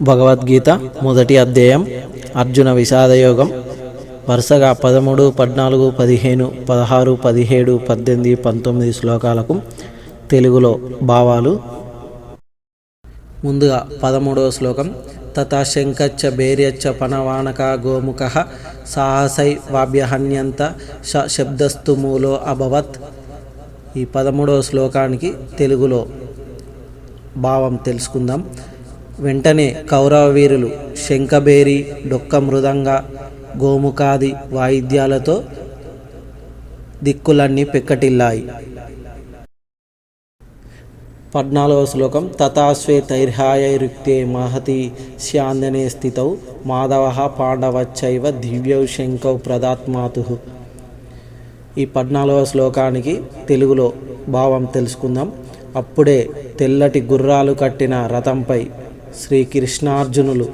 భగవద్గీత మొదటి అధ్యాయం అర్జున విషాదయోగం వరుసగా పదమూడు పద్నాలుగు పదిహేను పదహారు పదిహేడు పద్దెనిమిది పంతొమ్మిది శ్లోకాలకు తెలుగులో భావాలు. ముందుగా పదమూడవ శ్లోకం తథా శంకచ్చ భేర్యచ్చ పనవానక గోముఖ సాహసై వాభ్యహన్యంత శ శబ్దస్తు మూలో అభవత్. ఈ పదమూడవ శ్లోకానికి తెలుగులో భావం తెలుసుకుందాం. వెంటనే కౌరవ వీరులు శంఖబేరి డొక్క మృదంగ గోముఖాది వాయిద్యాలతో దిక్కులన్నీ పెక్కటిల్లాయి. పద్నాలుగవ శ్లోకం తథాశ్వే తైర్హాయరుక్తే మహతి శాందనే స్థితౌ మాధవ పాండవచ్చైవ దివ్యౌ శంకౌ ప్రదాత్మాతు. ఈ పద్నాలుగవ శ్లోకానికి తెలుగులో భావం తెలుసుకుందాం. అప్పుడే తెల్లటి గుర్రాలు కట్టిన రథంపై శ్రీకృష్ణార్జునులు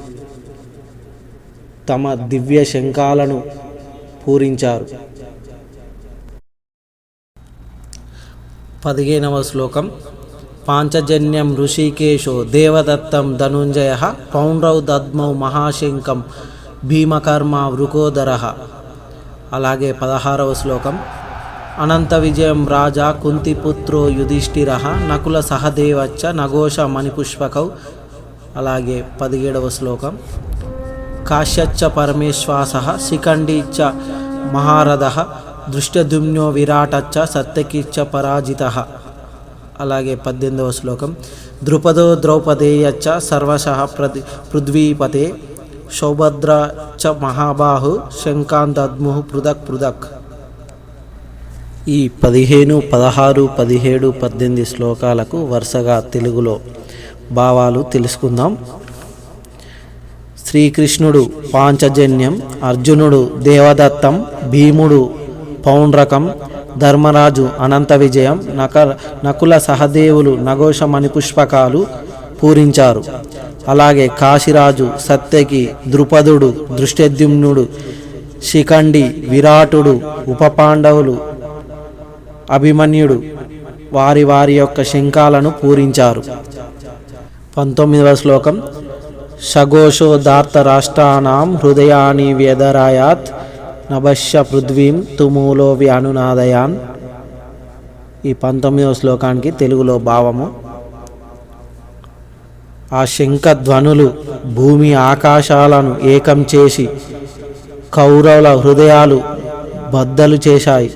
తమ దివ్య శంఖాలను పూరించారు. పదిహేనవ శ్లోకం. పాంచజన్యం ఋషికేశో దేవదత్తం ధనుంజయ పౌండ్రౌ దద్మౌ మహాశంకం భీమకర్మ వృకోదర. అలాగే పదహారవ శ్లోకం. అనంత విజయం రాజా కుంతిపుత్రో యుధిష్ఠిర నకుల సహదేవచ్చ నఘోష మణిపుష్పకౌ అలాగే పదిహేడవ శ్లోకం. కాశ్యచ్చ పరమేశ్వాస శిఖండీచ్చ మహారథ దృష్టదుమ్నో విరాటచ్చ సత్యకీచ్చ పరాజిత. అలాగే పద్దెనిమిదవ శ్లోకం. ద్రుపదో ద్రౌపదేయచ్చ సర్వశ ప్రతి పృథ్వీపతే సౌభద్ర చ మహాబాహు శంకాంతద్ము పృథక్ పృథక్. ఈ పదిహేను పదహారు పదిహేడు పద్దెనిమిది శ్లోకాలకు వరుసగా తెలుగులో భావాలు తెలుసుకుందాం. శ్రీకృష్ణుడు పాంచజన్యం అర్జునుడు దేవదత్తం భీముడు పౌండ్రకం ధర్మరాజు అనంత విజయం నక నకుల సహదేవులు నగోష మణిపుష్పకాలు పూరించారు. అలాగే కాశీరాజు సత్యకి ద్రుపదుడు దృష్టద్యుమ్నుడు శిఖండి విరాటుడు ఉపపాండవులు అభిమన్యుడు వారి వారి యొక్క శంఖాలను పూరించారు. పంతొమ్మిదవ శ్లోకం. సఘోషోదార్త రాష్ట్రానాం హృదయాన్ని వ్యధరాయాత్ నభశ్య పృథ్వీం తుమూలో అనునాదయాన్ ఈ పంతొమ్మిదవ శ్లోకానికి తెలుగులో భావము. ఆ శంఖ ధ్వనులు భూమి ఆకాశాలను ఏకం చేసి కౌరవుల హృదయాలు బద్దలు చేశాయి.